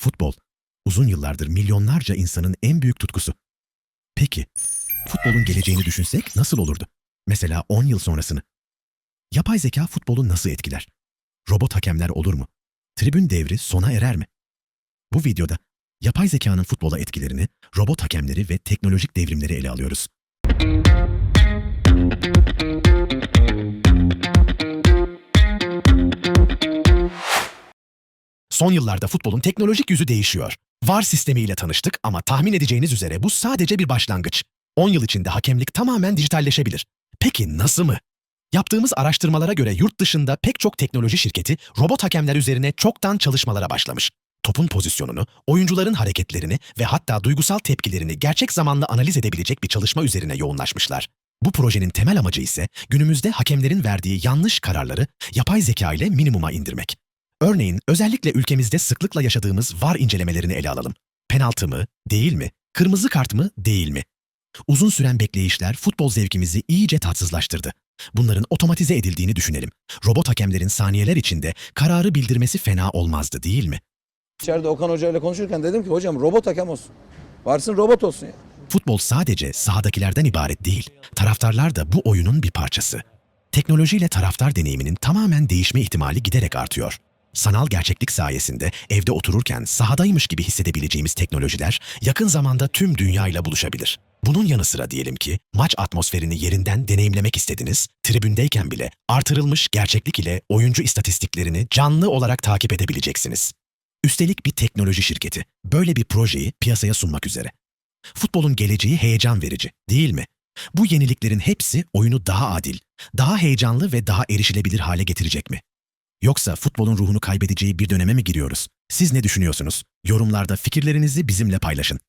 Futbol, uzun yıllardır milyonlarca insanın en büyük tutkusu. Peki, futbolun geleceğini düşünsek nasıl olurdu? Mesela 10 yıl sonrasını. Yapay zeka futbolu nasıl etkiler? Robot hakemler olur mu? Tribün devri sona erer mi? Bu videoda yapay zekanın futbola etkilerini, robot hakemleri ve teknolojik devrimleri ele alıyoruz. Son yıllarda futbolun teknolojik yüzü değişiyor. VAR sistemiyle tanıştık ama tahmin edeceğiniz üzere bu sadece bir başlangıç. 10 yıl içinde hakemlik tamamen dijitalleşebilir. Peki nasıl mı? Yaptığımız araştırmalara göre yurt dışında pek çok teknoloji şirketi robot hakemler üzerine çoktan çalışmalara başlamış. Topun pozisyonunu, oyuncuların hareketlerini ve hatta duygusal tepkilerini gerçek zamanlı analiz edebilecek bir çalışma üzerine yoğunlaşmışlar. Bu projenin temel amacı ise günümüzde hakemlerin verdiği yanlış kararları yapay zeka ile minimuma indirmek. Örneğin özellikle ülkemizde sıklıkla yaşadığımız VAR incelemelerini ele alalım. Penaltı mı, değil mi? Kırmızı kart mı, değil mi? Uzun süren bekleyişler futbol zevkimizi iyice tatsızlaştırdı. Bunların otomatize edildiğini düşünelim. Robot hakemlerin saniyeler içinde kararı bildirmesi fena olmazdı değil mi? İçeride Okan Hoca ile konuşurken dedim ki hocam robot hakem olsun. Varsın robot olsun ya. Futbol sadece sahadakilerden ibaret değil. Taraftarlar da bu oyunun bir parçası. Teknolojiyle taraftar deneyiminin tamamen değişme ihtimali giderek artıyor. Sanal gerçeklik sayesinde evde otururken sahadaymış gibi hissedebileceğimiz teknolojiler yakın zamanda tüm dünyayla buluşabilir. Bunun yanı sıra diyelim ki maç atmosferini yerinden deneyimlemek istediniz, tribündeyken bile artırılmış gerçeklik ile oyuncu istatistiklerini canlı olarak takip edebileceksiniz. Üstelik bir teknoloji şirketi böyle bir projeyi piyasaya sunmak üzere. Futbolun geleceği heyecan verici, değil mi? Bu yeniliklerin hepsi oyunu daha adil, daha heyecanlı ve daha erişilebilir hale getirecek mi? Yoksa futbolun ruhunu kaybedeceği bir döneme mi giriyoruz? Siz ne düşünüyorsunuz? Yorumlarda fikirlerinizi bizimle paylaşın.